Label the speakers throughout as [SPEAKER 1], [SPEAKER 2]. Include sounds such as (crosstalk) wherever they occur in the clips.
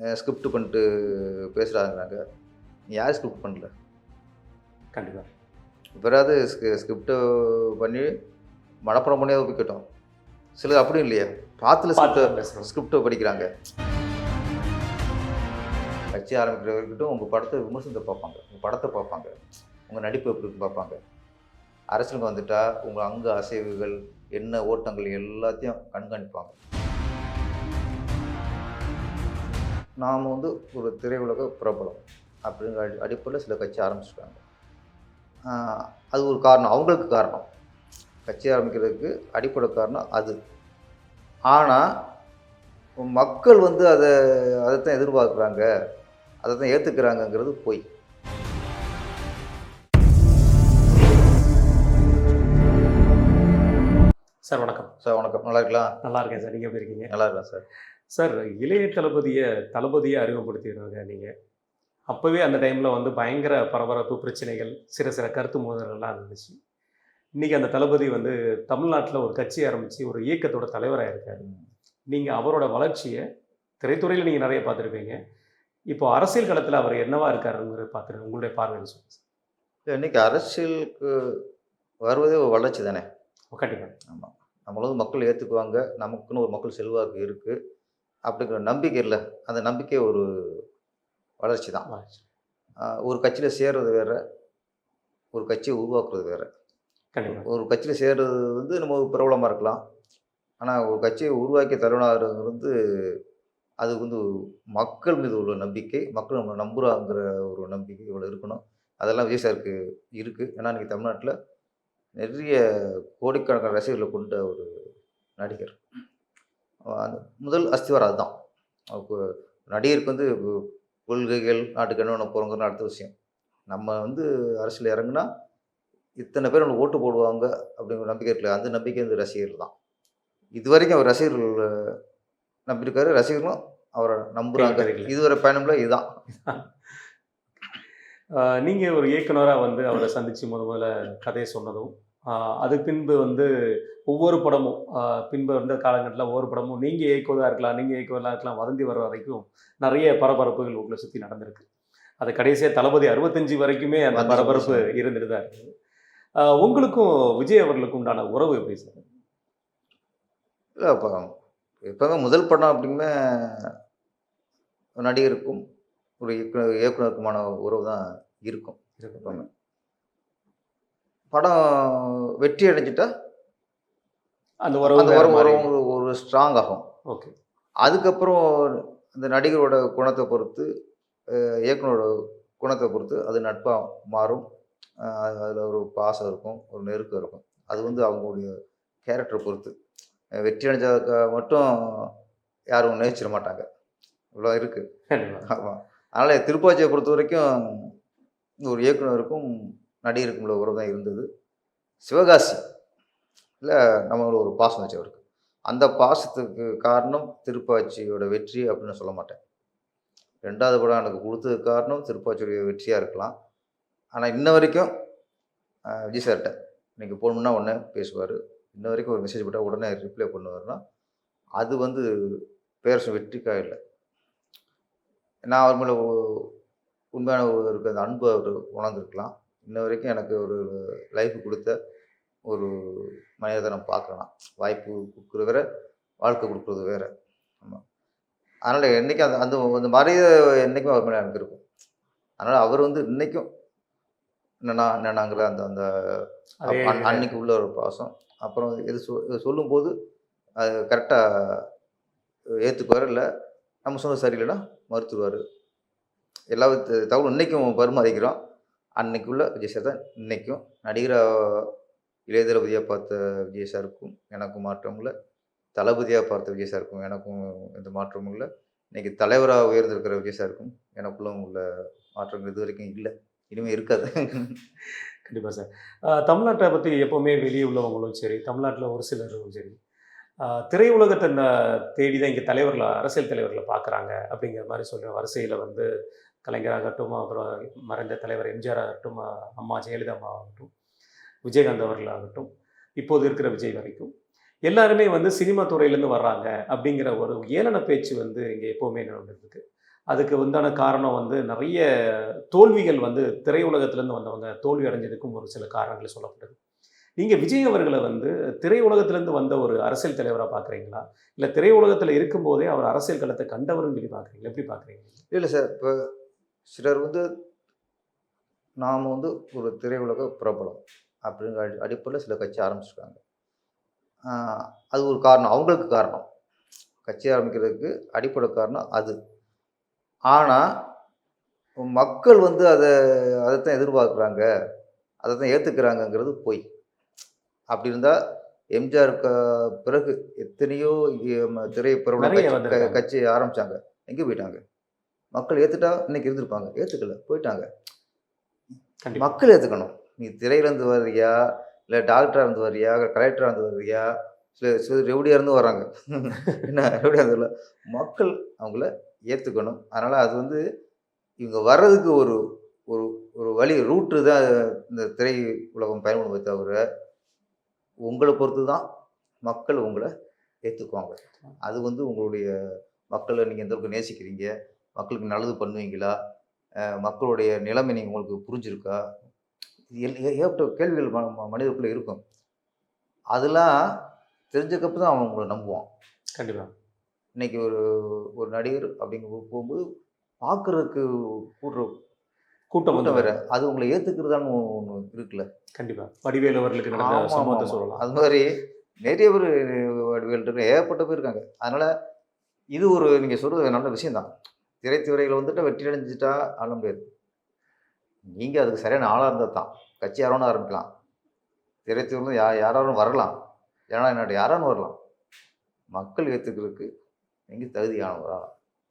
[SPEAKER 1] Script பண்ணிட்டு பேசுகிறாங்கிறாங்க யார் script பண்ணல?
[SPEAKER 2] கண்டிப்பாக
[SPEAKER 1] பிறாவது ஸ்கிரிப்டை பண்ணி மனப்படம் பண்ணி ஒப்பிக்கட்டும் சிலர் அப்படி இல்லையே. பார்த்துல ஸ்கிரிப்டை ஸ்கிரிப்டை படிக்கிறாங்க. கட்சி ஆரம்பிக்கிற வரைக்கும் உங்கள் படத்தை விமர்சனத்தை பார்ப்பாங்க. உங்கள் படத்தை பார்ப்பாங்க. உங்கள் நடிப்பு எப்படி பார்ப்பாங்க. அரசியலுக்கு வந்துட்டா உங்கள் அங்க அசைவுகள் என்ன ஓட்டங்கள் எல்லாத்தையும் கண்காணிப்பாங்க. நாம் வந்து ஒரு திரையுலக பிரபலம் அப்படிங்கிற அடி அடிப்படையில் சில கட்சி ஆரம்பிச்சிருக்காங்க. அது ஒரு காரணம். அவங்களுக்கு காரணம். கட்சி ஆரம்பிக்கிறதுக்கு அடிப்படை காரணம் அது. ஆனால் மக்கள் வந்து அதை அதைத்தான் எதிர்பார்க்குறாங்க. அதை தான் ஏற்றுக்கிறாங்கங்கிறது பொய்.
[SPEAKER 2] சார் வணக்கம்.
[SPEAKER 1] சார் வணக்கம். நல்லா இருக்கலாம்
[SPEAKER 2] நல்லா இருக்கேன் சார். நீங்கள் எப்படி இருக்கீங்க?
[SPEAKER 1] நல்லா இருக்கலாம் சார்.
[SPEAKER 2] சார் இளைய தளபதியை தளபதியை அறிமுகப்படுத்திடுறாங்க நீங்கள் அப்போவே அந்த டைமில் வந்து பயங்கர பரபரப்பு பிரச்சனைகள் சில சில கருத்து மோதல்கள்லாம் இருந்துச்சு. இன்றைக்கி அந்த தளபதி வந்து தமிழ்நாட்டில் ஒரு கட்சி ஆரம்பித்து ஒரு இயக்கத்தோட தலைவராக இருக்காரு. நீங்கள் அவரோட வளர்ச்சியை திரைத்துறையில் நீங்கள் நிறைய பார்த்துருப்பீங்க. இப்போ அரசியல் களத்தில் அவர் என்னவா இருக்காருங்கிறத பார்த்துருங்க உங்களுடைய பார்வையில் சொல்லுங்கள் சார்.
[SPEAKER 1] இன்னைக்கு அரசியலுக்கு வருவதே ஒரு வளர்ச்சி தானே?
[SPEAKER 2] கண்டிப்பாக
[SPEAKER 1] ஆமாம் நம்மள வந்து மக்கள் ஏற்றுக்குவாங்க நமக்குன்னு ஒரு மக்கள் செல்வாக்கு இருக்குது அப்படிங்கிற நம்பிக்கை இல்லை. அந்த நம்பிக்கை ஒரு வளர்ச்சி தான். ஒரு கட்சியில் சேர்றது வேற ஒரு கட்சியை உருவாக்குறது வேற. ஒரு கட்சியில் சேர்றது வந்து நம்ம ஒரு பிரபலமாக இருக்கலாம். ஆனால் ஒரு கட்சியை உருவாக்கி தருணாகிறது வந்து அது வந்து மக்கள் மீது உள்ள நம்பிக்கை மக்கள் நம்மளை நம்புகிறாங்கிற ஒரு நம்பிக்கை இவ்வளோ இருக்கணும். அதெல்லாம் விஜய் சாருக்கு இருக்குது ஏன்னா இன்றைக்கி தமிழ்நாட்டில் நிறைய கோடிக்கணக்கான ரசிகர்களை கொண்ட ஒரு நடிகர். முதல் அஸ்திவாரம் அதுதான். நடிகருக்கு வந்து கொள்கைகள் நாட்டுக்கு என்ன போகிறோங்கிறது அடுத்த விஷயம். நம்ம வந்து அரசியல் இறங்குனா இத்தனை பேர் நம்மளுக்கு ஓட்டு போடுவாங்க அப்படிங்கிற நம்பிக்கை இருக்குல்ல அந்த நம்பிக்கை வந்து ரசிகர்கள் தான். இது வரைக்கும் அவர் ரசிகர்கள் நம்பியிருக்காரு ரசிகர்களும் அவரை நம்புகிறாங்க. இதுவரை பயணம்ல இதுதான்.
[SPEAKER 2] நீங்கள் ஒரு இயக்குனராக வந்து அவரை சந்தித்து முத முதல்ல கதையை சொன்னதும் ஆஹ் அது பின்பு வந்து ஒவ்வொரு படமும் பின்பு வந்த காலகட்டத்தில் ஒவ்வொரு படமும் நீங்கள் இயக்குவதாக இருக்கலாம் நீங்கள் இயக்குவதாக இருக்கலாம் வதந்தி வர வரைக்கும் நிறைய பரபரப்புகள் உங்களை சுற்றி நடந்திருக்கு. அது கடைசியாக தளபதி அறுபத்தஞ்சு வரைக்குமே அந்த பரபரப்பு. இருந்துட்டு தான் இருக்குது. உங்களுக்கும் விஜய் அவர்களுக்கும் உண்டான உறவு எப்படி சார்?
[SPEAKER 1] இல்லை இப்போ எப்போவுமே முதல் படம் அப்படிங்குமே நடிகருக்கும் ஒரு இயக்குனர் இயக்குனருக்குமான உறவு தான் இருக்கும். எப்பவுமே. படம் வெற்றி அடைஞ்சிட்டா
[SPEAKER 2] அந்த உறவு
[SPEAKER 1] அந்த உறவு. உறவு ஒரு ஸ்ட்ராங் ஆகும்.
[SPEAKER 2] ஓகே
[SPEAKER 1] அதுக்கப்புறம் அந்த நடிகரோட குணத்தை பொறுத்து இயக்குனரோட குணத்தை பொறுத்து அது நட்பாக மாறும். அதில் ஒரு பாசம் இருக்கும் ஒரு நெருக்கம் இருக்கும். அது வந்து அவங்களுடைய கேரக்டரை பொறுத்து. வெற்றி அடைஞ்சதுக்கு மட்டும் யாரும் நேசிச்சிட மாட்டாங்க. இவ்வளோ இருக்குது. ஆமாம் அதனால் திருப்பாச்சியை பொறுத்த வரைக்கும் ஒரு இயக்குனருக்கும் நடிகருக்கும் உள்ள உறவு தான் இருந்தது. சிவகாசி. இல்லை நம்மளோட ஒரு பாசம் வச்சவருக்கு அந்த பாசத்துக்கு காரணம் திருப்பாச்சியோட வெற்றி அப்படின்னு சொல்ல மாட்டேன். ரெண்டாவது படம் எனக்கு கொடுத்தது காரணம் திருப்பாச்சியோடைய வெற்றியாக இருக்கலாம். ஆனால் இன்ன வரைக்கும் விஜய் சார்கிட்ட இன்றைக்கி போகணும்னா உடனே பேசுவார். இன்ன வரைக்கும் ஒரு மெசேஜ் போட்டால் உடனே ரிப்ளை பண்ணுவார்னா அது வந்து பேரரசு வெற்றிக்காக இல்லை. நான் அவர் மேலே உண்மையான ஒரு இருக்க அந்த அன்பு அவர் உணர்ந்துருக்கலாம். இன்ன வரைக்கும் எனக்கு ஒரு லைஃப் கொடுத்த ஒரு மனிதரை நான் பார்க்கலாம். வாய்ப்பு கொடுக்குறது வேற வாழ்க்கை கொடுக்குறது வேற. ஆமாம் அதனால் என்றைக்கும் அந்த அந்த அந்த மரியாதை என்றைக்கும் அவர் மேலே எனக்கு இருக்கும் அதனால் அவர் வந்து இன்னைக்கும் என்னண்ணா என்னண்ணாங்கிற அந்த அந்த அன்னைக்கு உள்ள ஒரு பாசம். அப்புறம் இது சொ சொல்லும்போது அது கரெக்டாக ஏற்றுக்குவார் இல்லை நம்ம சொன்னது சரியில்லைன்னா மறுத்துருவார். எல்லா தகவலும் இன்றைக்கும் பரிமாறிக்கிறோம். அன்னைக்குள்ள விஜய் சார் தான் இன்றைக்கும் நடிகராக இளைய தளபதியாக பார்த்த விஜய் சாருக்கும் எனக்கும் மாற்றம் இல்லை. தளபதியாக பார்த்த விஜய் சாருக்கும் எனக்கும் எந்த மாற்றமும் இல்லை. இன்னைக்கு தலைவராக உயர்ந்திருக்கிற விஜய் சாருக்கும் எனக்குள்ளும் உள்ள மாற்றங்கள் இது வரைக்கும் இல்லை. இனிமேல் இருக்காது.
[SPEAKER 2] கண்டிப்பாக சார் தமிழ்நாட்டை பற்றி எப்போவுமே வெளியே உள்ளவங்களும் சரி தமிழ்நாட்டில் ஒரு சிலரும் சரி திரையுலகத்தை தேடி தான் இங்கே தலைவர்களை அரசியல் தலைவர்களை பார்க்குறாங்க அப்படிங்கிற மாதிரி சொல்கிற வரிசையில் வந்து கலைஞராகட்டும் அப்புறம் மறைந்த தலைவர் எம்ஜிஆர் ஆகட்டும் அம்மா ஜெயலலிதா அம்மா ஆகட்டும் விஜயகாந்த் அவர்கள் ஆகட்டும் இப்போது இருக்கிற விஜய் வரைக்கும் எல்லாருமே வந்து சினிமா துறையிலேருந்து வர்றாங்க அப்படிங்கிற ஒரு ஏளன பேச்சு வந்து இங்கே எப்போவுமே நடந்துருக்கு அதுக்கு உண்டான காரணம் வந்து நிறைய தோல்விகள் வந்து திரையுலகத்திலேருந்து வந்தவங்க தோல்வி அடைஞ்சதுக்கும் ஒரு சில காரணங்கள் சொல்லப்படுது நீங்கள் விஜய் அவர்களை வந்து திரையுலகத்திலேருந்து வந்த ஒரு அரசியல் தலைவராக பார்க்குறீங்களா இல்லை திரையுலகத்தில் இருக்கும்போதே அவர் அரசியல் களத்தை கண்டவர்னு சொல்லி பார்க்குறீங்களா எப்படி பார்க்குறீங்க
[SPEAKER 1] இல்லை சார் இப்போ சிலர் வந்து நாம் வந்து ஒரு திரையுலக பிரபலம். அப்படிங்கிற அடி அடிப்படையில் சில கட்சி ஆரம்பிச்சிருக்காங்க. அது ஒரு காரணம். அவங்களுக்கு காரணம். கட்சி ஆரம்பிக்கிறதுக்கு அடிப்படை காரணம் அது. ஆனால் மக்கள் வந்து அதை அதைத்தான் எதிர்பார்க்குறாங்க. அதை தான் ஏற்றுக்கிறாங்கங்கிறது பொய். அப்படி இருந்தால் எம்ஜிஆருக்கு பிறகு எத்தனையோ
[SPEAKER 2] நிறைய
[SPEAKER 1] கட்சி- ஆரம்பிச்சாங்க. எங்கே போயிட்டாங்க? மக்கள் ஏற்றுட்டா இன்னைக்கு இருந்திருப்பாங்க. ஏற்றுக்கல போயிட்டாங்க. மக்கள் ஏற்றுக்கணும் நீ திரையிலேருந்து வர்றியா? இல்லை டாக்டராக இருந்து வர்றியா? கலெக்டராக இருந்து வர்றியா? சில சில ரெவடியாக இருந்து வராங்க (laughs) என்ன ரெவடியாக இருந்து மக்கள் அவங்கள ஏற்றுக்கணும் அதனால் அது வந்து இவங்க வர்றதுக்கு ஒரு ஒரு ஒரு வழி ரூட்டு தான் இந்த திரை உலகம் பயன்படுமே தவிர உங்களை பொறுத்து தான் மக்கள் உங்களை ஏற்றுக்குவாங்க அது வந்து உங்களுடைய மக்களை நீங்கள் எந்த அளவுக்கு நேசிக்கிறீங்க? மக்களுக்கு நல்லது பண்ணுவீங்களா? மக்களுடைய நிலைமை நீங்கள் உங்களுக்கு புரிஞ்சிருக்கா? ஏகப்பட்ட கேள்விகள் மனிதருக்குள்ள இருக்கும். அதெல்லாம் தெரிஞ்சக்கப்போ தான் அவன் உங்களை நம்புவான்.
[SPEAKER 2] கண்டிப்பாக
[SPEAKER 1] இன்னைக்கு ஒரு ஒரு நடிகர் அப்படிங்க போகும்போது பார்க்கறதுக்கு கூடுற
[SPEAKER 2] கூட்டம்
[SPEAKER 1] கூட்டம் வேற. அது உங்களை ஏற்றுக்கிறதான்னு ஒன்று இருக்குல்ல.
[SPEAKER 2] கண்டிப்பாக வடிவேலு அவர்களுக்கு நடந்த. சொல்லலாம்.
[SPEAKER 1] அது மாதிரி நிறைய பேர் வடிவேல் ஏகப்பட்ட பேர் இருக்காங்க. அதனால இது ஒரு நீங்கள் சொல்றது நல்ல விஷயம்தான். திரைத்துறையில் வந்துட்டு வெற்றி அடைஞ்சிட்டா ஆள முடியாது. நீங்கள் அதுக்கு சரியான ஆளாக இருந்தால் தான் கட்சி யாரோன்னு ஆரம்பிக்கலாம். திரைத்துறையில் யா யாராலும் வரலாம். ஏன்னா என்னோட யாராலும் வரலாம். மக்கள் ஏற்றுக்கிறதுக்கு நீங்கள் தகுதியானவரா.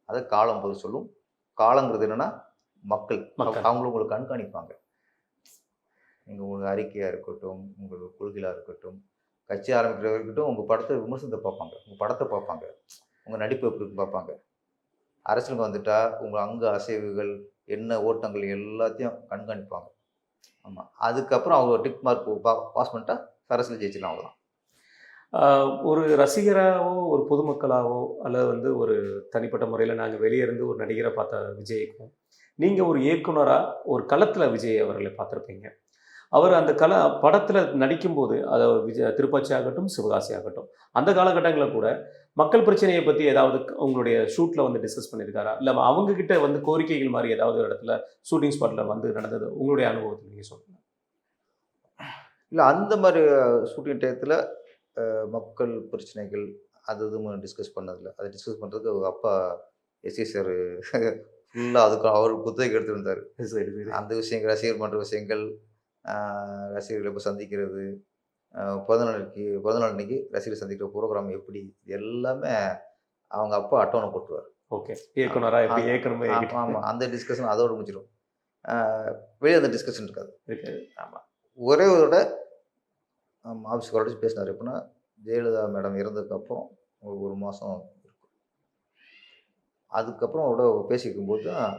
[SPEAKER 1] அதை காலம் பதில் சொல்லும். காலங்கிறது என்னன்னா மக்கள். அவங்களும் உங்களை கண்காணிப்பாங்க. நீங்கள் உங்கள் அறிக்கையாக இருக்கட்டும் உங்கள் கொள்கையாக இருக்கட்டும் கட்சி ஆரம்பிக்கிறவங்க இருக்கட்டும் உங்கள் படத்தை விமர்சனத்தை பார்ப்பாங்க. உங்கள் படத்தை பார்ப்பாங்க. உங்கள் நடிப்பு எப்படி பார்ப்பாங்க. அரசியலுக்கு வந்துட்டா உங்கள் அங்க அசைவுகள் என்ன ஓட்டங்கள் எல்லாத்தையும் கண்காணிப்பாங்க. ஆமாம் அதுக்கப்புறம் அவங்க டிக் மார்க் பாஸ் பண்ணிட்டா சரஸில் ஜெயிச்சிடலாம் அவ்வளோதான்
[SPEAKER 2] ஒரு ரசிகராகவோ ஒரு பொதுமக்களாகவோ அல்லது வந்து ஒரு தனிப்பட்ட முறையில் நாங்கள் வெளியே இருந்து ஒரு நடிகரை பார்த்த விஜய்க்கும் நீங்கள் ஒரு இயக்குனராக ஒரு களத்தில் விஜய் அவர்களை பார்த்துருப்பீங்க. அவர் அந்த கல படத்தில் நடிக்கும்போது அதை விஜய் திருப்பாச்சி ஆகட்டும் சிவகாசி ஆகட்டும் அந்த காலகட்டங்களில் கூட மக்கள் பிரச்சனையை பற்றி ஏதாவது உங்களுடைய ஷூட்டில் வந்து டிஸ்கஸ் பண்ணியிருக்காரா இல்லை அவங்க கிட்ட வந்து கோரிக்கைகள் மாதிரி ஏதாவது ஒரு இடத்துல ஷூட்டிங் ஸ்பாட்டில் வந்து நடந்தது? உங்களுடைய அனுபவத்தில் நீங்கள் சொல்லுங்கள்
[SPEAKER 1] இல்லை அந்த மாதிரி ஷூட்டிங் டயத்தில் மக்கள் பிரச்சனைகள் அது இதுவும் டிஸ்கஸ் பண்ணதில்ல. அதை டிஸ்கஸ் பண்ணுறதுக்கு அவங்க அப்பா எஸ்சி சார் ஃபுல்லாக அதுக்கு அவர் குத்தகைக்கு எடுத்துருந்தார் அந்த விஷயங்கள் ரசிகர் மன்ற விஷயங்கள் ரசிகர்களை இப்போ சந்திக்கிறது ஆஹ் பிறந்த நாளைக்கு பிறந்த நாள் அன்னைக்கு ரசிகர்களை சந்திக்கிற ப்ரோக்ராம் எப்படி? இது எல்லாமே அவங்க அப்பா அட்டவணை போட்டுருவார்.
[SPEAKER 2] ஓகே. இயக்குனராக எப்படி
[SPEAKER 1] ஆ,
[SPEAKER 2] இயக்கணுமே
[SPEAKER 1] ஆமாம் ஆமாம் அந்த டிஸ்கஷன் அதோட முடிஞ்சிடும் வெளியே அந்த டிஸ்கஷன் இருக்காது.
[SPEAKER 2] இருக்கு
[SPEAKER 1] ஒரே ஒரு தடவை ஆஃபீஸ்க்கு வரச்சு பேசினார். எப்படின்னா ஜெயலலிதா மேடம் இறந்ததுக்கப்புறம் ஒரு ஒரு மாதம் இருக்கும். அதுக்கப்புறம் அவரோட பேசிக்கும் போது தான்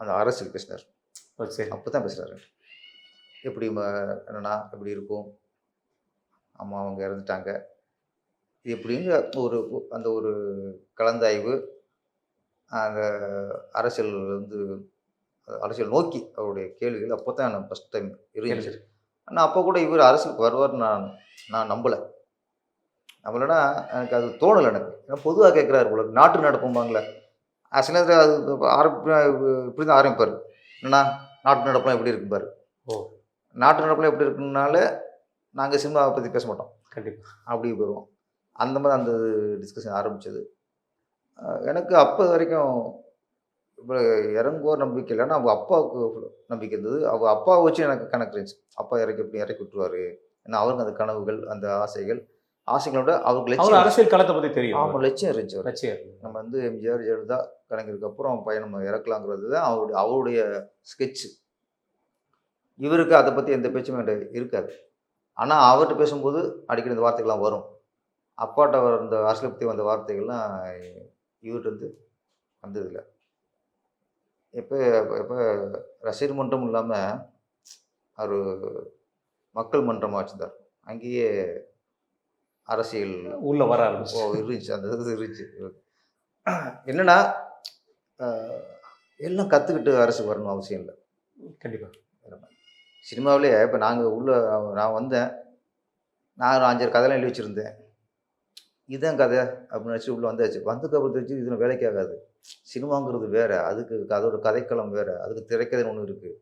[SPEAKER 1] அந்த அரசியல் பேசினார். அப்போ தான் பேசுகிறாரு எப்படி என்னன்னா எப்படி இருக்கும்? அம்மா அவங்க இறந்துட்டாங்க. இது எப்படிங்க ஒரு அந்த ஒரு கலந்தாய்வு அந்த அரசியல் வந்து அரசியல் நோக்கி அவருடைய கேள்விகள் அப்போ தான் நான் ஃபஸ்ட் டைம் இருந்துச்சு ஆனால் அப்போ கூட இவர் அரசியலுக்கு வருவார்னு நான் நான் நம்பலை. நம்பலைன்னா எனக்கு அது தோணலை எனக்கு. ஏன்னா பொதுவாக கேட்குறாரு உங்களுக்கு நாட்டு நடப்பும்பாங்களே சில நேரத்தில் அது ஆரம்பி இப்படி தான் ஆரம்பிப்பார். என்னன்னா நாட்டு நடப்புலாம் எப்படி இருக்கும்பாரு.
[SPEAKER 2] ஓ.
[SPEAKER 1] நாட்டு நடப்புலாம் எப்படி இருக்குனால நாங்கள் சினிமாவை பற்றி பேச மாட்டோம்
[SPEAKER 2] கண்டிப்பாக
[SPEAKER 1] அப்படி போயிடுவோம் அந்த மாதிரி அந்த டிஸ்கஷன் ஆரம்பிச்சது. அஹ் எனக்கு அப்போ வரைக்கும் இப்போ இறங்குவோ நம்பிக்கை இல்லை ஆனால் அவங்க அப்பாவுக்கு நம்பிக்கை இருந்தது. அவங்க அப்பாவை வச்சு எனக்கு கணக்கு இருந்துச்சு. அப்பா இறக்கி எப்படி இறக்கி விட்டுருவாரு. ஏன்னா அவருக்கு அந்த கனவுகள் அந்த ஆசைகள் ஆசைகளோட அவருக்கு
[SPEAKER 2] அவர்
[SPEAKER 1] லட்சியம்
[SPEAKER 2] அரசியல் களத்தை பற்றி தெரியும்.
[SPEAKER 1] ஆமாம் லட்சியம் இருந்துச்சு.
[SPEAKER 2] லட்சியம்
[SPEAKER 1] நம்ம வந்து எம்ஜிஆர் ஜெயலலிதா கலைஞருக்கு அப்புறம் பையன் நம்ம இறக்கலாங்கிறது தான் அவருடைய அவருடைய ஸ்கெட்ச் இவருக்கு அதை பற்றி எந்த பேச்சுமே இருக்காது. ஆனால் அவர்கிட்ட பேசும்போது அடிக்கடி இந்த வார்த்தைகள்லாம் வரும். அப்பாட்ட இந்த அரசியலை பற்றி வந்த வார்த்தைகள்லாம் இவர்கிட்ட வந்து வந்ததில்லை. எப்போ எப்போ ரசிகர் மன்றம் இல்லாமல் அவர் மக்கள் மன்றமாக வச்சுருந்தார். அங்கேயே அரசியல்
[SPEAKER 2] உள்ள வர ஆரம்பிச்சு.
[SPEAKER 1] இருந்துச்சு. அந்த இது இருந்துச்சு. என்னன்னா எல்லாம் கற்றுக்கிட்டு அரசுக்கு வரணும் அவசியம் இல்லை.
[SPEAKER 2] கண்டிப்பா.
[SPEAKER 1] சினிமாவிலே இப்போ நாங்கள் உள்ள நான் வந்தேன். நான் ஒரு அஞ்சாறு கதைலாம் எழுதி வச்சுருந்தேன். இதுதான் கதை அப்படின்னு நினச்சி உள்ளே வந்தாச்சு. வந்ததுக்கப்புறம் தெரிஞ்சு இது வேலைக்கு ஆகாது. சினிமாங்கிறது வேறு. அதுக்கு அதோட கதைக்களம் வேறு. அதுக்கு திரைக்கதைன்னு ஒன்று இருக்குது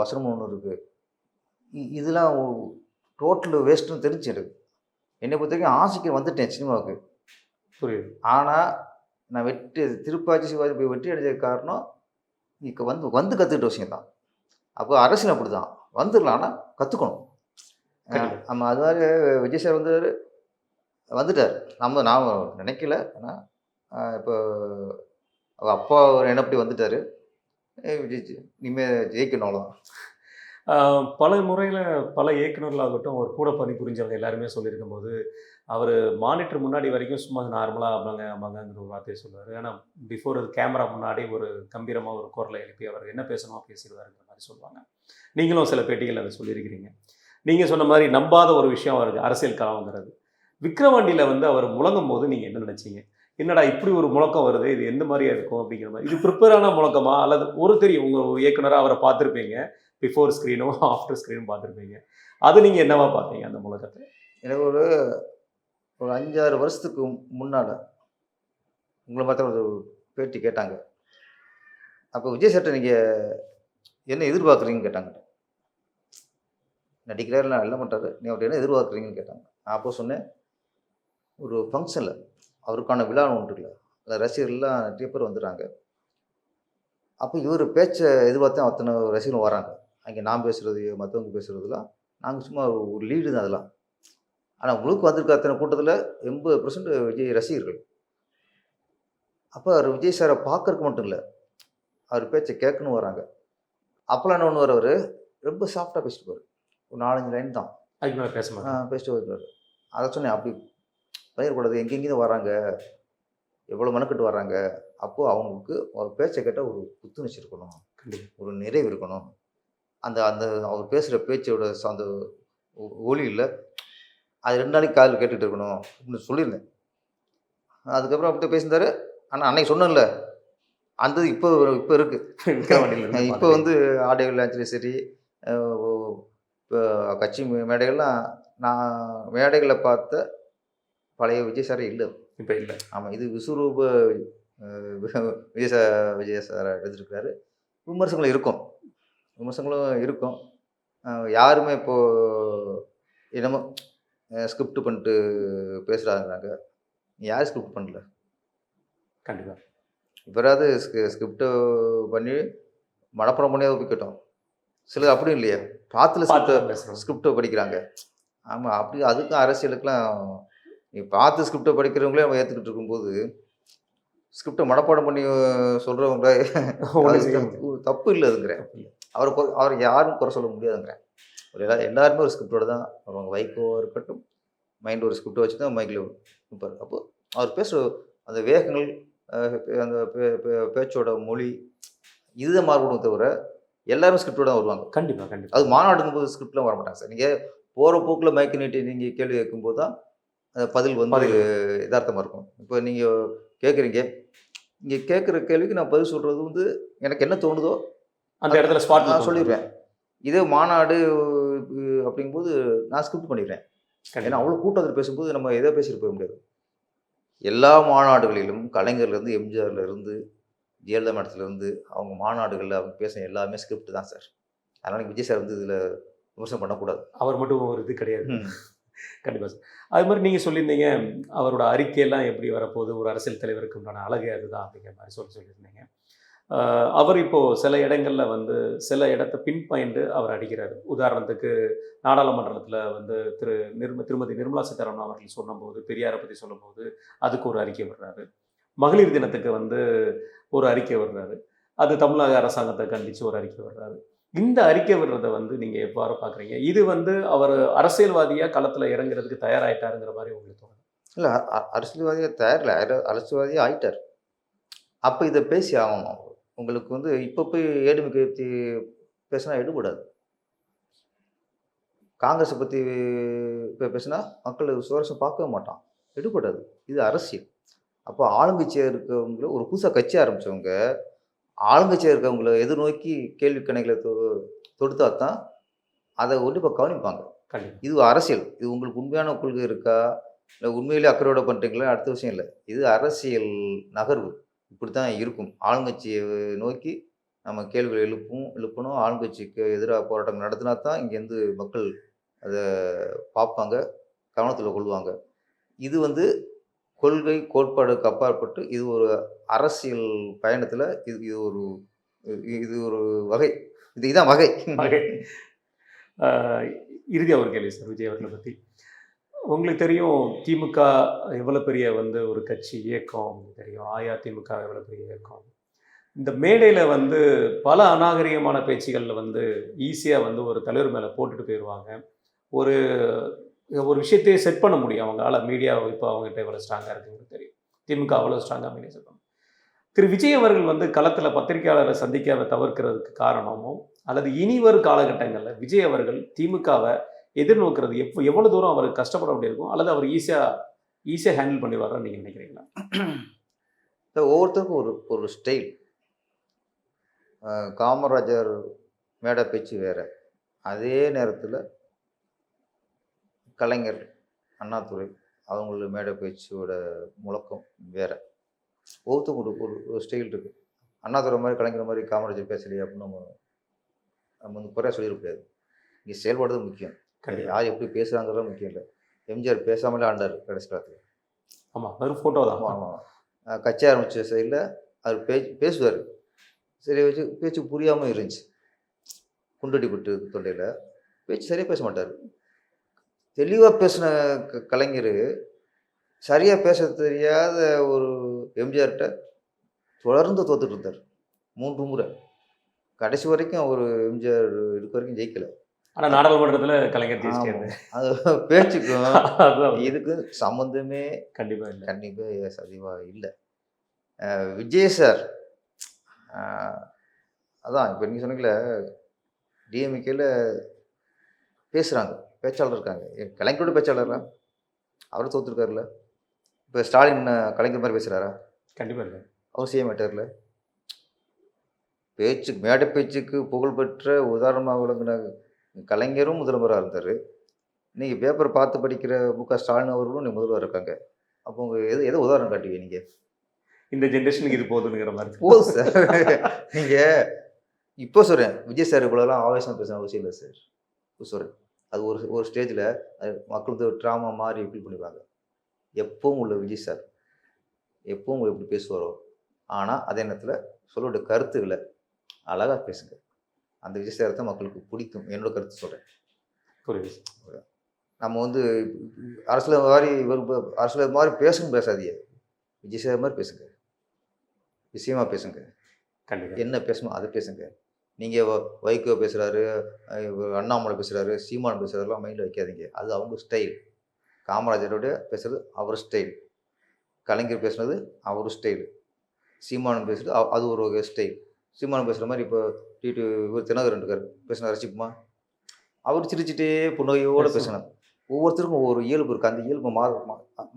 [SPEAKER 1] வசனம் ஒன்று இருக்குது இதெல்லாம் டோட்டல் வேஸ்ட்டுன்னு தெரிஞ்சு எனக்கு. என்னை பொறுத்த வரைக்கும் ஆசைக்கு வந்துட்டேன் சினிமாவுக்கு.
[SPEAKER 2] புரியுது.
[SPEAKER 1] ஆனால் நான் வெற்றி திருப்பாச்சி சிவாஜி போய் வெற்றி அடைஞ்சதுக்கு காரணம் இங்கே வந்து வந்து கற்றுக்கிட்ட விஷயம் தான் அப்போ அரசியல் அப்படி தான் வந்துடலாம் ஆனால் கற்றுக்கணும். ஆமாம் அது மாதிரி விஜய் சார் வந்து வந்துட்டார். நம்ம நான் நினைக்கல. ஆனால் இப்போ அப்பா ஒரு எண்ணப்படி வந்துட்டார். விஜய் ஜெ- இனிமே ஜெயிக்கணும் அவ்வளோதான்
[SPEAKER 2] பல முறையில் பல இயக்குநர்களாகட்டும் அவர் கூட பணிபுரிஞ்சவங்க எல்லாருமே சொல்லியிருக்கும் போது அவர் மானிட்டர் முன்னாடி வரைக்கும் சும்மா நார்மலாக ஆமாங்க ஆமாங்கங்கிற ஒரு வார்த்தையை சொல்லுவார். ஆனால் பிஃபோர் அது கேமரா முன்னாடி ஒரு கம்பீரமாக ஒரு குரலை எழுப்பி அவர் என்ன பேசணுமோ பேசிடுவாருங்கிற மாதிரி சொல்லுவாங்க. நீங்களும் சில பேட்டிகள் அதை சொல்லியிருக்கிறீங்க. நீங்கள் சொன்ன மாதிரி நம்பாத ஒரு விஷயம் அவருக்கு அரசியல் களம்ங்கிறது விக்ரவாண்டியில் வந்து அவர் முழங்கும் போது நீங்கள் என்ன நினச்சிங்க? என்னடா இப்படி ஒரு முழக்கம் வருது? இது எந்த மாதிரியா இருக்கும் அப்படிங்கிற மாதிரி. இது ப்ரிப்பேரான முழக்கமா? அல்லது ஒரு தெரியும் உங்கள் இயக்குனராக அவரை பார்த்துருப்பீங்க. பிஃபோர் ஸ்க்ரீனும் ஆஃப்டர் ஸ்க்ரீனும் பார்த்துருப்பீங்க. அது நீங்கள் என்னவா பார்த்தீங்க அந்த முழக்கத்தை?
[SPEAKER 1] எனக்கு ஒரு ஒரு அஞ்சாறு வருஷத்துக்கு முன்னால் உங்களை பார்த்தா ஒரு பேட்டி கேட்டாங்க. அப்போ விஜய் சார்ட்ட நீங்கள் என்ன எதிர்பார்க்குறீங்கன்னு கேட்டாங்க நடிக்கிறாரு நான் எல்லாம் பண்ணுறாரு நீ அவர்கிட்ட என்ன எதிர்பார்க்குறீங்கன்னு கேட்டாங்க. நான் அப்போ சொன்னேன் ஒரு ஃபங்க்ஷனில் அவருக்கான விழா ஒன்று இல்லை அதில் ரசிகர்கள்லாம் நிறைய பேர் வந்துடுறாங்க அப்போ இவர் பேச்சை எதிர்பார்த்தா அத்தனை ரசிகர்கள் வராங்க. அங்கே நான் பேசுகிறது மற்றவங்க பேசுகிறதுலாம் நாங்கள் சும்மா ஒரு லீடு தான் அதெல்லாம். ஆனால் முழுக்க வந்திருக்க அத்தனை கூட்டத்தில் எண்பது பர்சன்ட் விஜய் ரசிகர்கள். அப்போ அவர் விஜய் சாரை பார்க்கறதுக்கு மட்டும் இல்லை அவர் பேச்சை கேட்கணும் வராங்க. அப்போலாம் என்ன ஒன்று வரவர் ரொம்ப சாஃப்டாக பேசிட்டு போவார் ஒரு நாலஞ்சு லைன் தான்.
[SPEAKER 2] அதுக்கு மேலே பேச
[SPEAKER 1] பேசிட்டு வருவார் அதை சொன்னேன் அப்படி பயிரக்கூடாது எங்கெங்கேயும் வராங்க எவ்வளோ மெனக்கெட்டு வராங்க அப்போது அவங்களுக்கு ஒரு பேச்சை கேட்டால் ஒரு புத்துணர்ச்சி இருக்கணும். ஒரு நிறைவு இருக்கணும். அந்த அந்த அவர் பேசுகிற பேச்சோட அந்த ஒ- ஒலி இல்லை அது ரெண்டு நாளைக்கு காதில் கேட்டுட்டு இருக்கணும் அப்படின்னு சொல்லியிருந்தேன். அதுக்கப்புறம் அப்படி பேசியிருந்தாரு. ஆனால் அன்னைக்கு சொன்னேன்ல அந்த இப்போ இப்போ இருக்குது இப்போ வந்து ஆடியோ லான்ச்லேயும் சரி இப்போ கட்சி மேடைகள்லாம் நான் மேடைகளில் பார்த்த பழைய விஜய் சாரே இல்லை.
[SPEAKER 2] இப்போ இல்லை.
[SPEAKER 1] ஆமாம் இது விஸ்வரூப விஜய் சார் விஜய் சார் எடுத்திருக்கிறாரு. விமர்சனங்களும் இருக்கும். விமர்சனங்களும் இருக்கும். யாருமே இப்போது என்னமோ ஸ்கிரிப்ட் பண்ணிட்டு பேசுகிறாங்கிறாங்க யார் ஸ்கிரிப்ட் பண்ணல?
[SPEAKER 2] கண்டிப்பாக
[SPEAKER 1] இவராது ஸ்கிரிப்டை பண்ணி மனப்பாடம் பண்ணியாவது போய்க்கிட்டோம் சிலது அப்படியும் இல்லையா பாத்தில் ஸ்கிரிப்டை ஸ்கிரிப்டை படிக்கிறாங்க. ஆமாம் அப்படி அதுக்கும் அரசியலுக்கெல்லாம் நீ பார்த்து ஸ்கிரிப்டை படிக்கிறவங்களே நம்ம ஏற்றுக்கிட்டு இருக்கும்போது ஸ்கிரிப்டை மனப்பாடம் பண்ணி சொல்கிறவங்க தப்பு இல்லை. அதுங்கிறேன் அவரை கொ- அவரை யாரும் குறை சொல்ல முடியாதுங்கிறேன். ஒரு எல்லா எல்லாருமே ஒரு ஸ்கிரிப்டோட தான் வருவாங்க. வைகோ இருக்கட்டும் மைண்ட் ஒரு ஸ்கிரிப்டை வச்சு தான் மைக்கில் நிற்பார் அப்போ அவர் பேசுகிற அந்த வேகங்கள் அந்த பே- பே- பேச்சோட மொழி இதுதான் மாறுபடும் தவிர எல்லாரும் ஸ்கிரிப்டோட தான் வருவாங்க.
[SPEAKER 2] கண்டிப்பாக கண்டிப்பாக
[SPEAKER 1] அது மாநாடுங்கும் போது ஸ்கிரிப்ட்லாம் வர மாட்டாங்க சார். நீங்கள் போகிற போக்கில் மைக்கு நீட்டி நீங்கள் கேள்வி கேட்கும்போது தான் அந்த பதில் வந்து. யதார்த்தமாக இருக்கும். இப்போ நீங்கள் கேட்குறீங்க. இங்கே கேட்குற கேள்விக்கு நான் பதில் சொல்கிறது வந்து எனக்கு என்ன தோணுதோ
[SPEAKER 2] அந்த இடத்துல ஸ்பாட்
[SPEAKER 1] நான் சொல்லிடுவேன். இதே மாநாடு அப்படிங்கும்போது நான் ஸ்கிரிப்ட் பண்ணிடுறேன். ஏன்னா அவ்வளோ கூட்டத்தில் பேசும்போது நம்ம எதை பேசிட்டு போக முடியாது. எல்லா மாநாடுகளிலும் கலைஞர்லேருந்து எம்ஜிஆர்ல இருந்து ஜெயலலிதா மேடத்துல இருந்து அவங்க மாநாடுகளில் அவங்க பேசுன எல்லாமே ஸ்கிரிப்ட் தான் சார். அதனால் விஜய் சார் வந்து இதில் விமர்சனம் பண்ணக்கூடாது.
[SPEAKER 2] அவர் மட்டும் ஒரு இது கிடையாது. கண்டிப்பாக சார். அது மாதிரி நீங்கள் சொல்லியிருந்தீங்க அவரோட அறிக்கையெல்லாம் எப்படி வரப்போகுது? ஒரு அரசியல் தலைவருக்கு உண்டான அழகு அதுதான் அப்படிங்கிற மாதிரி சொல்லி சொல்லியிருந்தீங்க. அவர் இப்போது சில இடங்களில் வந்து சில இடத்த பின்பாயிண்டு அவர் அடிக்கிறார். உதாரணத்துக்கு நாடாளுமன்றத்தில் வந்து திரு நிர்ம திருமதி நிர்மலா சீதாராமன் அவர்கள் சொன்னபோது பெரியாரை பற்றி சொல்லும்போது அதுக்கு ஒரு அறிக்கை விடுறாரு. மகளிர் தினத்துக்கு வந்து ஒரு அறிக்கை விடுறாரு. அது தமிழக அரசாங்கத்தை கண்டித்து ஒரு அறிக்கை விடுறாரு. இந்த அறிக்கை விடுறதை வந்து நீங்கள் எவ்வாறு பார்க்குறீங்க இது வந்து அவர் அரசியல்வாதியாக களத்தில் இறங்குறதுக்கு தயாராயிட்டாருங்கிற மாதிரி உங்களுக்கு தோணும்
[SPEAKER 1] இல்லை அரசியல்வாதியாக தயாரில்லை. அரசியல்வாதியாக ஆயிட்டார். அப்போ இதை பேசி ஆகணும். உங்களுக்கு வந்து இப்போ போய் ஏடுமை பற்றி பேசினா எடுபடாது. காங்கிரஸை பற்றி இப்போ பேசினா மக்கள் சுவாரஸ்யம் பார்க்கவே மாட்டான். எடுபடாது. இது அரசியல். அப்போ ஆளுங்கட்சியாக இருக்கவங்கள ஒரு புதுசாக கட்சி ஆரம்பித்தவங்க ஆளுங்கட்சியாக இருக்கவங்கள எதிர்நோக்கி கேள்வி கணைகளை தொ தொடுத்தா தான் அதை இப்போ கவனிப்பாங்க.
[SPEAKER 2] கண்டிப்பாக
[SPEAKER 1] இது அரசியல். இது உங்களுக்கு உண்மையான கொள்கை இருக்கா? இல்லை உண்மையிலே அக்கறையோட பண்ணுறீங்களா அடுத்த விஷயம் இல்லை. இது அரசியல் நகர்வு. இப்படி தான் இருக்கும். ஆளுங்கட்சியை நோக்கி நம்ம கேள்விகள் எழுப்பும் எழுப்பணும். ஆளுங்கட்சிக்கு எதிராக போராட்டம் நடத்தினா தான் இங்கேருந்து மக்கள் அதை பார்ப்பாங்க கவனத்தில் கொள்வாங்க. இது வந்து கொள்கை கோட்பாடுக்கு அப்பாற்பட்டு இது ஒரு அரசியல் பயணத்தில் இது இது ஒரு இது- இது ஒரு வகை. இது இதுதான் வகை.
[SPEAKER 2] வகை. ஆஹ், இறுதியாக ஒரு கேள்வி சார் விஜய் அவர்களை பற்றி உங்களுக்கு தெரியும் திமுக எவ்வளோ பெரிய வந்து ஒரு கட்சி இயக்கம் தெரியும். ஆயா திமுக எவ்வளோ பெரிய இயக்கம். இந்த மேடையில் வந்து பல அநாகரிகமான பேச்சுகளில் வந்து ஈஸியாக வந்து ஒரு தலைவர் மேலே போட்டுட்டு போயிடுவாங்க ஒரு ஒரு விஷயத்தையே செட் பண்ண முடியும். அவங்களால மீடியா இப்போ அவங்ககிட்ட எவ்வளோ ஸ்ட்ராங்காக இருக்குங்கிறது தெரியும். திமுக அவ்வளோ ஸ்ட்ராங்காக மீடியா செட் பண்ண திரு விஜய் அவர்கள் வந்து களத்தில் பத்திரிகையாளரை சந்திக்காத தவிர்க்கிறதுக்கு காரணமும் அல்லது இனி வரும் காலகட்டங்களில் விஜய் அவர்கள் திமுகவை எதிர்நோக்கிறது. எப்போ எவ்வளோ தூரம் அவர் கஷ்டப்பட வேண்டியிருக்கும் அல்லது அவர் ஈஸியாக ஈஸியாக ஹேண்டில் பண்ணிடுவாரான்னு நீங்கள் நினைக்கிறீங்களா?
[SPEAKER 1] இந்த ஒவ்வொருத்தருக்கும் ஒரு ஒரு ஸ்டைல் காமராஜர் மேடை பேச்சு வேற. அதே நேரத்தில் கலைஞர் அண்ணாதுரை அவங்களோட மேடை பேச்சோட முழக்கம் வேற. ஒவ்வொருத்தருக்கும் ஒரு ஒரு ஸ்டைல் இருக்குது அண்ணாதுரை மாதிரி கலைஞர் மாதிரி காமராஜர் பேசலையே அப்படின்னு நம்ம நம்ம வந்து குறைய சொல்லிட முடியாது. இங்கே செயல்பாடு முக்கியம். யார் எப்படி பேசுகிறாங்கிறதும் முக்கியம் இல்லை. எம்ஜிஆர் பேசாமலே ஆண்டார் கடைசி காலத்தில்.
[SPEAKER 2] ஆமாம் வெறும் ஃபோட்டோ தான்.
[SPEAKER 1] ஆமாம் கட்சி ஆரம்பித்த சைடில் அவர் பேச்சு பேசுவார். சரி வச்சு பேச்சு புரியாமல் இருந்துச்சு. குண்டடிப்பட்டு தொண்டையில். பேச்சு சரியாக பேச மாட்டார். தெளிவாக பேசின க கலைஞர் சரியாக பேச தெரியாத ஒரு எம்ஜிஆர்கிட்ட தொடர்ந்து தோத்துட்டு இருந்தார். மூன்று முறை. கடைசி வரைக்கும் அவர் எம்ஜிஆர் இருக்க வரைக்கும் ஜெயிக்கலை.
[SPEAKER 2] ஆனால் நாடாளுமன்றத்தில் கலைஞர் ஜெயிச்சிட்டே இருந்தார்.
[SPEAKER 1] அது பேச்சுக்கும் (laughs) இதுக்கு சம்மந்தமே
[SPEAKER 2] கண்டிப்பாக இல்லை.
[SPEAKER 1] கண்டிப்பாக சரிவாக இல்லை. விஜய் சார். அதான் இப்போ நீங்கள் சொன்னீங்களே டிஎம்கேல பேசுகிறாங்க பேச்சாளர் இருக்காங்க. கலைஞரோட பேச்சாளரா? அவர் தோத்துருக்காருல்ல. இப்போ ஸ்டாலின் கலைஞர் மாதிரி பேசுகிறாரா
[SPEAKER 2] கண்டிப்பாக இல்லை.
[SPEAKER 1] அவர் செய்ய மாட்டார்ல பேச்சு மேடை பேச்சுக்கு புகழ்பெற்ற உதாரணமாக விளங்கின கலைஞரும் முதல்வராக இருந்தார். நீங்கள் பேப்பர் பார்த்து படிக்கிற மு க ஸ்டாலின் அவர்களும் நீ முதல்வர் இருக்காங்க. அப்போ உங்க எது எதை உதாரணம் காட்டுவீங்க நீங்கள்
[SPEAKER 2] இந்த ஜென்ரேஷனுக்கு இது போதுங்கிற மாதிரி.
[SPEAKER 1] போதும் சார். நீங்கள் இப்போ சொல்கிறேன் விஜய் சார் இவ்வளோலாம் ஆவேசம் பேச அவசியம் இல்லை சார். இப்போ சொல்கிறேன் அது ஒரு ஒரு ஸ்டேஜில் அது மக்களுக்கு ட்ராமா மாதிரி ஃபீல் பண்ணிப்பாங்க. எப்பவும் உள்ள விஜய் சார். எப்பவும் எப்படி பேசுவாரோ. ஆனால் அதே நேரத்தில் சொல்லோட கருத்துக்களை அழகாக பேசுங்க. அந்த விஜய் சாரை தான் மக்களுக்கு பிடிக்கும். என்னோட கருத்து சொல்கிறேன்
[SPEAKER 2] புரியுது.
[SPEAKER 1] நம்ம வந்து அரசியல் மாதிரி இவர் அரசியல் மாதிரி பேசணும் பேசாதீங்க. விஜய் சார் மாதிரி பேசுங்க. விஷயமா பேசுங்க.
[SPEAKER 2] கண்டிப்பாக
[SPEAKER 1] என்ன பேசணும் அதை பேசுங்க. நீங்கள் வைகோ பேசுகிறாரு அண்ணாமலை பேசுகிறாரு சீமான் பேசுகிறதெல்லாம் மைண்டில் வைக்காதீங்க. அது அவங்க ஸ்டைல். காமராஜரோட பேசுகிறது அவர் ஸ்டைல். கலைஞர் பேசுனது அவர் ஸ்டைல். சீமானன் பேசுகிறது அது ஒரு வகை ஸ்டைல். சீமானன் பேசுகிற மாதிரி இப்போ டிடி இவர் தினகரன் இருக்கார். பேசினா ரசிப்புமா? அவர் சிரிச்சிட்டே புன்னகையோடு. பேசணும் ஒவ்வொருத்தருக்கும் ஒவ்வொரு இயல்பு இருக்குது அந்த இயல்பை மா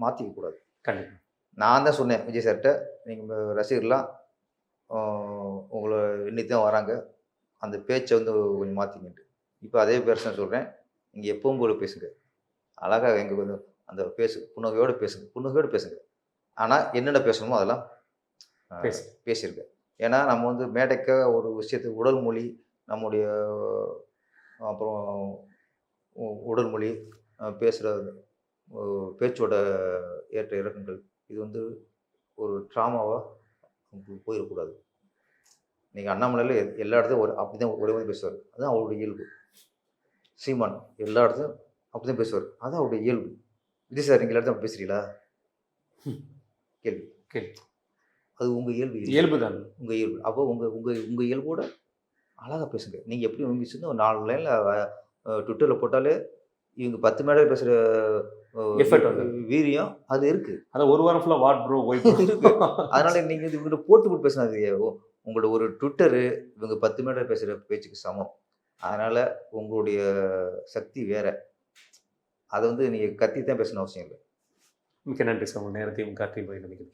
[SPEAKER 1] மாற்றிக்க கூடாது.
[SPEAKER 2] கண்டிப்பாக
[SPEAKER 1] நான் தான் சொன்னேன் விஜய் சார்கிட்ட நீங்கள் ரசிகர்லாம் உங்களை இன்னைக்கு தான் வராங்க. அந்த பேச்சை வந்து கொஞ்சம் மாற்றிக்கிட்டு இப்போ அதே பேர்சன் சொல்கிறேன் நீங்கள் எப்பவும் போல பேசுங்க. அழகாக எங்கள் வந்து அந்த பேசு புன்னகையோடு பேசுங்க. புன்னகையோடு பேசுங்க. ஆனால் என்னென்ன பேசணுமோ அதெல்லாம்
[SPEAKER 2] பேசு.
[SPEAKER 1] பேசிருங்க. ஏன்னா நம்ம வந்து மேடைக்க ஒரு விஷயத்துக்கு உடல் மொழி நம்முடைய அப்புறம் உடல் மொழி பேசுகிற பேச்சோட ஏற்ற இறக்கங்கள் இது வந்து ஒரு ட்ராமாவாக போயிடக்கூடாது. நீங்கள் அண்ணாமலையில் எல்லா இடத்துலையும் ஒரு அப்படி தான் ஒரே மாதிரி பேசுவார். அதுதான் அவருடைய இயல்பு. சீமான் எல்லா இடத்துலையும் அப்படி தான் பேசுவார். அதுதான் அவருடைய இயல்பு. விஜய் சார் நீங்கள் இடத்துல பேசுகிறீங்களா. கேள்வி.
[SPEAKER 2] கேள்வி.
[SPEAKER 1] அது உங்கள் இயல்பு.
[SPEAKER 2] இயல்பு தான்
[SPEAKER 1] உங்கள் இயல்பு. அப்போ உங்கள் உங்கள் உங்கள் இயல்போட அழகாக பேசுங்க. நீங்கள் எப்படி பேசுங்க ஒரு நாலு லைனில் ட்விட்டரில் போட்டாலே இவங்க பத்து மேடை பேசுகிற
[SPEAKER 2] வந்து.
[SPEAKER 1] வீரியம் அது இருக்குது
[SPEAKER 2] அதான் ஒரு வாரம் ஃபுல்லாக வாட் ப்ரோ ஒய் (laughs)
[SPEAKER 1] இருக்கு. அதனால நீங்கள் இது இவங்க போட்டு போட்டு பேசினாதீங்க. ஓ- உங்களோட ஒரு ட்விட்டரு இவங்க பத்து மேடை பேசுகிற பேச்சுக்கு சமம். அதனால் உங்களுடைய சக்தி வேற. அதை வந்து நீங்கள் கத்தி தான் பேசணும் அவசியம் இல்லை.
[SPEAKER 2] மிக்க நன்றி சார். உங்கள் நேரத்தையும் கார்த்தையும் போய் நம்பிக்கை